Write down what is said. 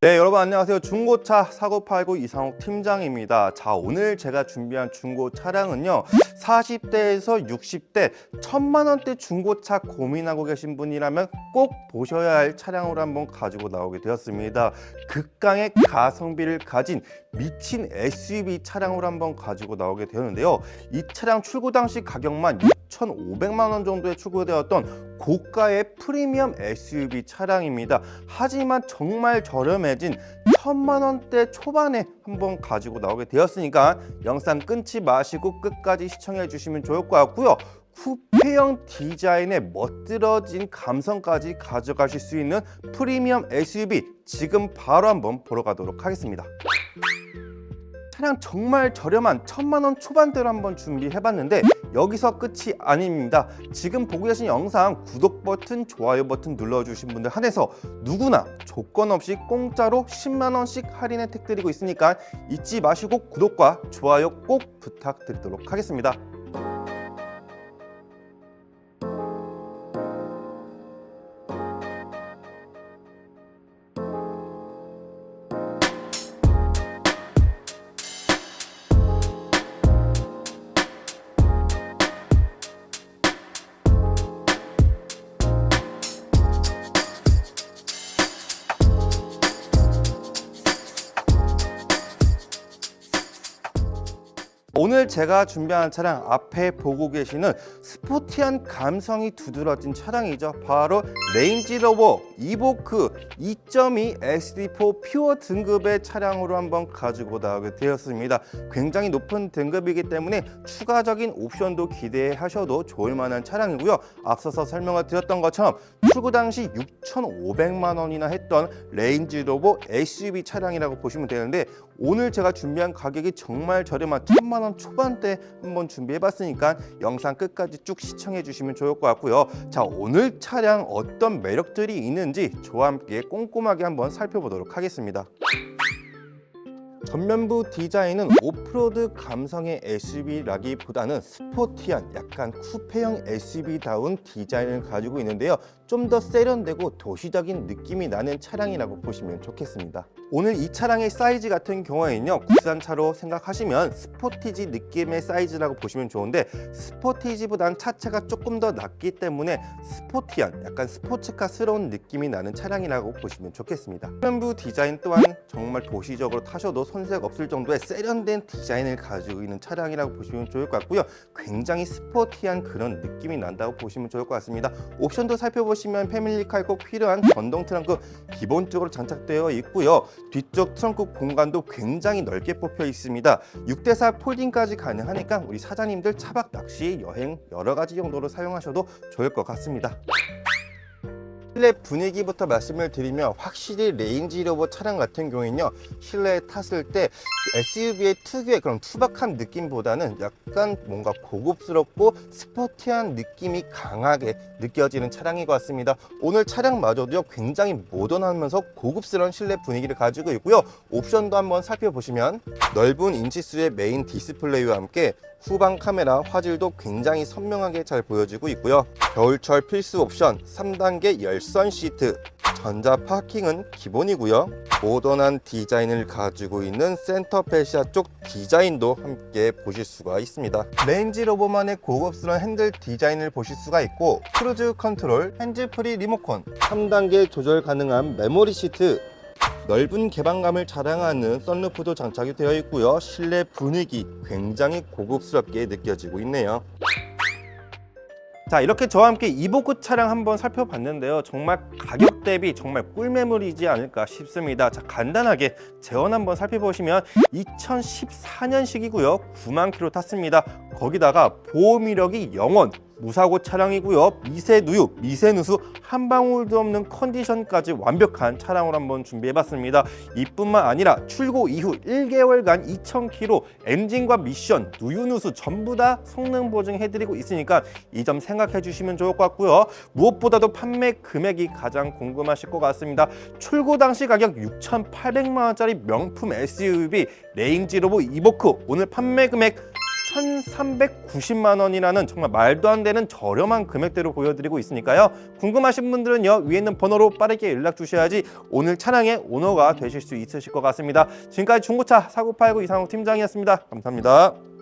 네 여러분 안녕하세요. 중고차 사고 팔고 이상욱 팀장입니다. 자 오늘 제가 준비한 중고 차량은요 40대에서 60대 천만원대 중고차 고민하고 계신 분이라면 꼭 보셔야 할 차량으로 한번 가지고 나오게 되었습니다. 극강의 가성비를 가진 미친 SUV 차량으로 한번 가지고 나오게 되었는데요. 이 차량 출고 당시 가격만 6,500만 원 정도에 출고되었던 고가의 프리미엄 SUV 차량입니다 하지만 정말 저렴해진 천만 원대 초반에 한번 가지고 나오게 되었으니까 영상 끊지 마시고 끝까지 시청해 주시면 좋을 것 같고요. 쿠페형 디자인의 멋들어진 감성까지 가져가실 수 있는 프리미엄 SUV 지금 바로 한번 보러 가도록 하겠습니다. 차량 정말 저렴한 천만 원 초반대로 한번 준비해봤는데 여기서 끝이 아닙니다. 지금 보고 계신 영상 구독 버튼, 좋아요 버튼 눌러주신 분들 한해서 누구나 조건 없이 공짜로 10만 원씩 할인 혜택 드리고 있으니까 잊지 마시고 구독과 좋아요 꼭 부탁드리도록 하겠습니다. 오늘 제가 준비한 차량 앞에 보고 계시는 스포티한 감성이 두드러진 차량이죠. 바로 레인지로버 이보크 2.2 SD4 퓨어 등급의 차량으로 한번 가지고 나오게 되었습니다. 굉장히 높은 등급이기 때문에 추가적인 옵션도 기대하셔도 좋을 만한 차량이고요. 앞서서 설명을 드렸던 것처럼 출고 당시 6,500만 원이나 했던 레인지로버 SUV 차량이라고 보시면 되는데 오늘 제가 준비한 가격이 정말 저렴한 천만 원 초반대 한번 준비해봤으니까 영상 끝까지 쭉 시청해 주시면 좋을 것 같고요. 자 오늘 차량 어떤 매력들이 있는지 저와 함께 꼼꼼하게 한번 살펴보도록 하겠습니다. 전면부 디자인은 오프로드 감성의 SUV라기보다는 스포티한 약간 쿠페형 SUV다운 디자인을 가지고 있는데요. 좀 더 세련되고 도시적인 느낌이 나는 차량이라고 보시면 좋겠습니다. 오늘 이 차량의 사이즈 같은 경우에는요. 국산차로 생각하시면 스포티지 느낌의 사이즈라고 보시면 좋은데 스포티지보단 차체가 조금 더 낮기 때문에 스포티한 약간 스포츠카스러운 느낌이 나는 차량이라고 보시면 좋겠습니다. 전면부 디자인 또한 정말 도시적으로 타셔도 손색 없을 정도의 세련된 디자인을 가지고 있는 차량이라고 보시면 좋을 것 같고요. 굉장히 스포티한 그런 느낌이 난다고 보시면 좋을 것 같습니다. 옵션도 살펴보시 면 패밀리카에 꼭 필요한 전동 트렁크 기본적으로 장착되어 있고요. 뒤쪽 트렁크 공간도 굉장히 넓게 뽑혀 있습니다. 6대4 폴딩까지 가능하니까 우리 사장님들 차박 낚시, 여행 여러 가지 용도로 사용하셔도 좋을 것 같습니다. 실내 분위기부터 말씀을 드리면 확실히 레인지 로버 차량 같은 경우에는요 실내에 탔을 때 SUV의 특유의 그런 투박한 느낌보다는 약간 뭔가 고급스럽고 스포티한 느낌이 강하게 느껴지는 차량인 것 같습니다. 오늘 차량마저도 굉장히 모던하면서 고급스러운 실내 분위기를 가지고 있고요. 옵션도 한번 살펴보시면 넓은 인치수의 메인 디스플레이와 함께 후방 카메라 화질도 굉장히 선명하게 잘 보여지고 있고요. 겨울철 필수 옵션 3단계 열선 시트, 전자 파킹은 기본이고요. 모던한 디자인을 가지고 있는 센터 페시아 쪽 디자인도 함께 보실 수가 있습니다. 레인지 로버만의 고급스러운 핸들 디자인을 보실 수가 있고 크루즈 컨트롤, 핸즈프리 리모컨, 3단계 조절 가능한 메모리 시트, 넓은 개방감을 자랑하는 썬루프도 장착이 되어 있고요. 실내 분위기 굉장히 고급스럽게 느껴지고 있네요. 자 이렇게 저와 함께 이보크 차량 한번 살펴봤는데요 정말 가격 대비 정말 꿀매물이지 않을까 싶습니다 자 간단하게 재원 한번 살펴보시면 2014년식이고요 9만 킬로 탔습니다 거기다가 보험 이력이 0원 무사고 차량이고요. 미세 누유 미세 누수 한 방울도 없는 컨디션까지 완벽한 차량으로 한번 준비해봤습니다. 이뿐만 아니라 출고 이후 1개월간 2,000km 엔진과 미션 누유 누수 전부 다 성능 보증해드리고 있으니까 이 점 생각해 주시면 좋을 것 같고요. 무엇보다도 판매 금액이 가장 궁금하실 것 같습니다. 출고 당시 가격 6,800만 원짜리 명품 SUV 레인지 로버 이보크. 오늘 판매 금액 1,390만 원이라는 정말 말도 안 되는 저렴한 금액대로 보여드리고 있으니까요. 궁금하신 분들은요 위에 있는 번호로 빠르게 연락 주셔야지 오늘 차량의 오너가 되실 수 있으실 것 같습니다. 지금까지 중고차 사고팔구 이상욱 팀장이었습니다. 감사합니다.